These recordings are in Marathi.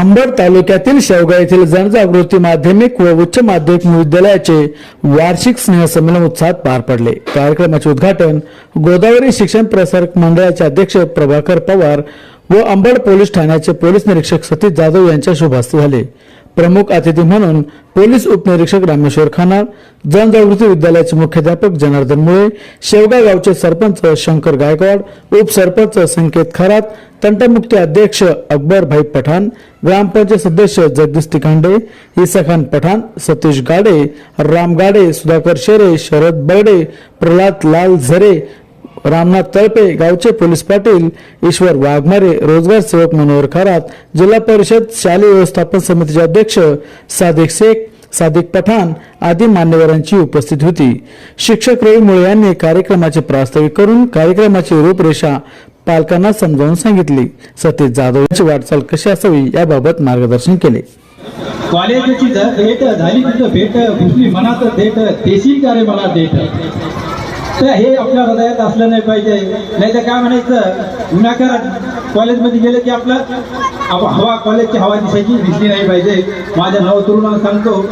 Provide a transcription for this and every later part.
अंबड तालुक्यातील शेवगा येथील जनजागृती माध्यमिक व उच्च माध्यमिक विद्यालयाचे वार्षिक स्नेहसंमेलन उत्साहात पार पडले. कार्यक्रमाचे उद्घाटन गोदावरी शिक्षण प्रसारक मंडळाचे अध्यक्ष प्रभाकर पवार व अंबड पोलीस ठाण्याचे पोलीस निरीक्षक सतीश जाधव यांच्या शुभ हस्ते झाले. प्रमुख अतिथी म्हणून पोलीस उपनिरीक्षक रामेश्वर खानार जनजागृती विद्यालयाचे मुख्याध्यापक जनार्दन मुळे शेवगा गावचे सरपंच शंकर गायकवाड उपसरपंच संकेत खरात तंटमुक्ती अध्यक्ष अकबर भाई पठाण ग्रामपंचायत सदस्य जगदीश तिकांडे इसाखान पठाण सतीश गाडे राम गाडे सुधाकर शेरे शरद बर्डे प्रल्हाद लाल झरे रामनाथ तळपे गावचे पोलीस पाटील ईश्वर वाघमारे रोजगार सेवक मनोहर खरात जिल्हा परिषद शालेय व्यवस्थापन समितीचे अध्यक्ष सादिक शेख सादिक पठाण आदी मान्यवरांची उपस्थित होती. शिक्षक रवी मुळे यांनी कार्यक्रमाचे प्रास्ताविक करून कार्यक्रमाची रूपरेषा पालकांना समजावून सांगितली. सतीश जाधव यांची वाटचाल कशी असावी याबाबत मार्गदर्शन केले. कॉलेजची जर भेट झाली तिथं भेट घुसली मनात देत देशील का रे मला देत तर हे आपल्या हृदयात असलं नाही पाहिजे. नाही तर काय म्हणायचं? विनाकारण कॉलेजमध्ये गेलं की आपलं आप- हवा कॉलेजची हवा दिसायची दिसली नाही पाहिजे. माझ्या नव तरुणाला सांगतो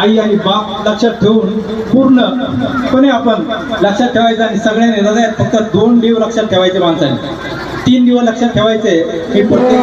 आई आणि बाप लक्षात ठेवून पूर्णपणे आपण लक्षात ठेवायचं आणि सगळ्यांनी हृदयात फक्त दोन दिव लक्षात ठेवायचे माणसाने. तीन दिवस लक्षात ठेवायचे. की प्रत्येक